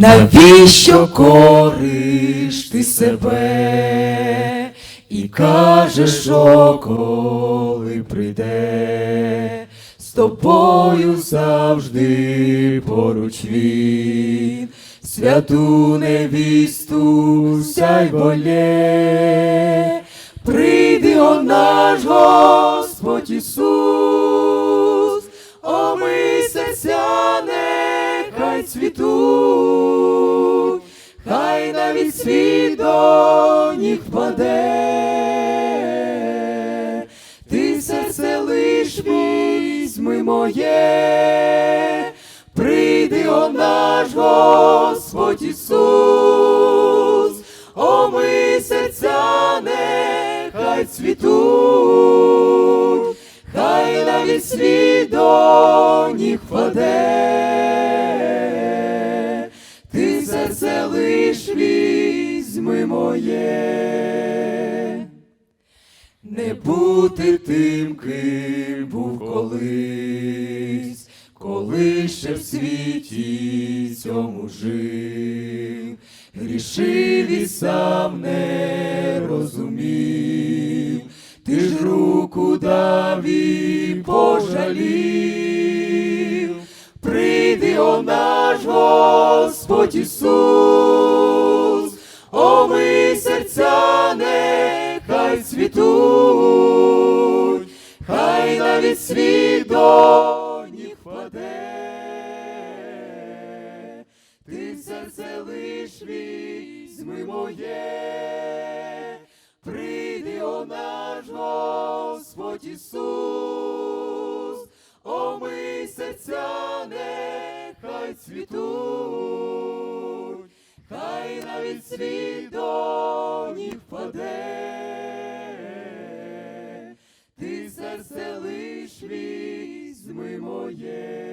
Навіщо кориш ти себе? І кажеш, що коли прийде, з тобою завжди поруч він, святу невісту сяй волє, прийди о наш Господь Ісус, омий нехай цвітуть, хай навіть світ до ніг впаде, ти серце лиш візьми моє, прийди о наш Господь Ісус, омий серця нехай цвітуть, хай навіть світ до ніг впаде, візьми моє, не бути тим, ким був колись, коли ще в світі цьому жив, грішив і сам не розумів, ти ж руку дав і пожалів, прийди о наш Господь Ісус, цвітуть, хай навіть світ до ніг впаде, ти серце лиш візьми моє, прийди о наш Господь Ісус, омий серця нехай цвітуть, хай навіть світ до ніг впаде, візьми моє.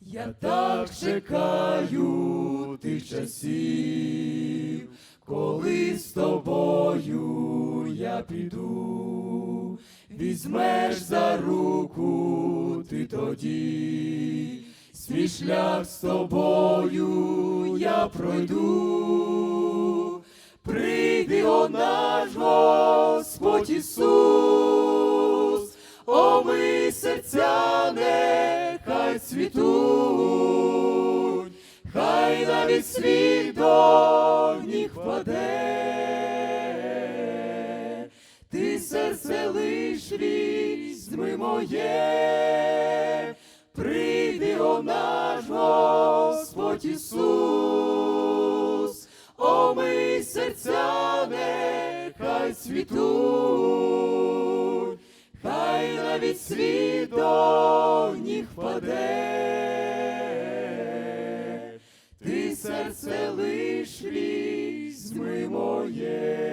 Я так чекаю тих часів, коли з тобою я піду, візьмеш за руку ти тоді, свій шлях з тобою я пройду, прийди о наш Господь Ісус, омий серця нехай цвітуть, хай навіть світ до ніг впаде, ти серце лиш візьми моє, прийди о наш Господь Ісус, омий серця нехай цвітуть, навіть світ до ніг впаде, ти серце лиш візьми моє.